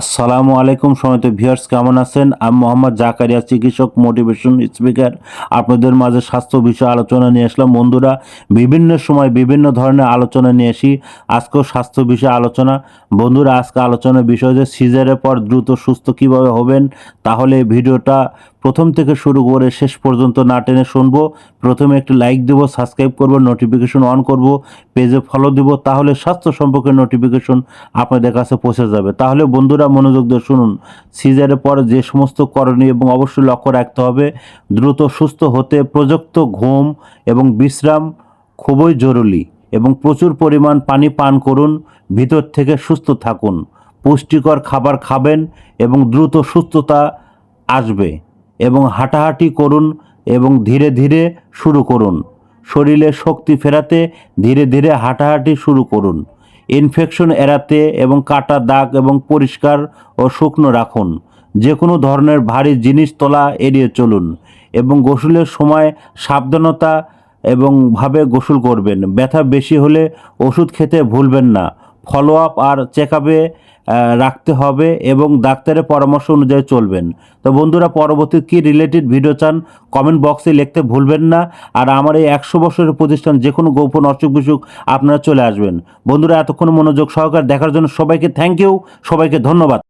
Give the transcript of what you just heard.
আসসালামু আলাইকুম সমিত ভিউয়ার্স, কেমন আছেন? আমি মোহাম্মদ জাকারিয়া, চিকিৎসক মোটিভেশন স্পিকার আপনাদের মাঝে স্বাস্থ্য বিষয়ে আলোচনা নিয়ে আসলাম। বন্ধুরা, বিভিন্ন সময় বিভিন্ন ধরনের আলোচনা নিয়ে আসি। আজকেও স্বাস্থ্য বিষয়ে আলোচনা। বন্ধুরা, আজকে আলোচনার বিষয় যে সিজারের পর দ্রুত সুস্থ কীভাবে হবেন? তাহলে ভিডিওটা প্রথম থেকে শুরু করে শেষ পর্যন্ত না টেনে শুনব। প্রথমে একটি লাইক দেবো সাবস্ক্রাইব করব নোটিফিকেশন অন করব পেজে ফলো দিব, তাহলে স্বাস্থ্য সম্পর্কে নোটিফিকেশন আপনাদের কাছে পৌঁছে যাবে। তাহলে বন্ধুরা মনোযোগ দিয়ে শুনুন। সিজারের পর যে সমস্ত করণীয় এবং অবশ্যই লক্ষ্য রাখতে হবে, দ্রুত সুস্থ হতে, প্রযুক্ত ঘুম এবং বিশ্রাম খুবই জরুরি এবং প্রচুর পরিমাণ পানি পান করুন, ভিতর থেকে সুস্থ থাকুন। পুষ্টিকর খাবার খাবেন এবং দ্রুত সুস্থতা আসবে। এবং হাঁটাহাঁটি করুন এবং ধীরে ধীরে শুরু করুন। শরীরে শক্তি ফেরাতে ধীরে ধীরে হাঁটাহাঁটি শুরু করুন। ইনফেকশন এড়াতে এবং কাটা দাগ এবং পরিষ্কার ও শুকনো রাখুন। যে কোনো ধরনের ভারী জিনিস তোলা এড়িয়ে চলুন এবং গোসলের সময় সাবধানতা এবং ভাবে গোসল করবেন। ব্যথা বেশি হলে ওষুধ খেতে ভুলবেন না। ফলো আপ আর চেক আপে রাখতে হবে এবং ডাক্তারের পরামর্শ অনুযায়ী চলবেন। তো বন্ধুরা, পরবর্তী কী রিলেটেড ভিডিও চান কমেন্ট বক্সে লিখতে ভুলবেন না। আর আমার এই একশো বছরের প্রতিষ্ঠান যে কোনো গোপন অসুখ বিসুখ আপনারা চলে আসবেন। বন্ধুরা, এতক্ষণ মনোযোগ সহকার দেখার জন্য সবাইকে থ্যাংক ইউ সবাইকে ধন্যবাদ।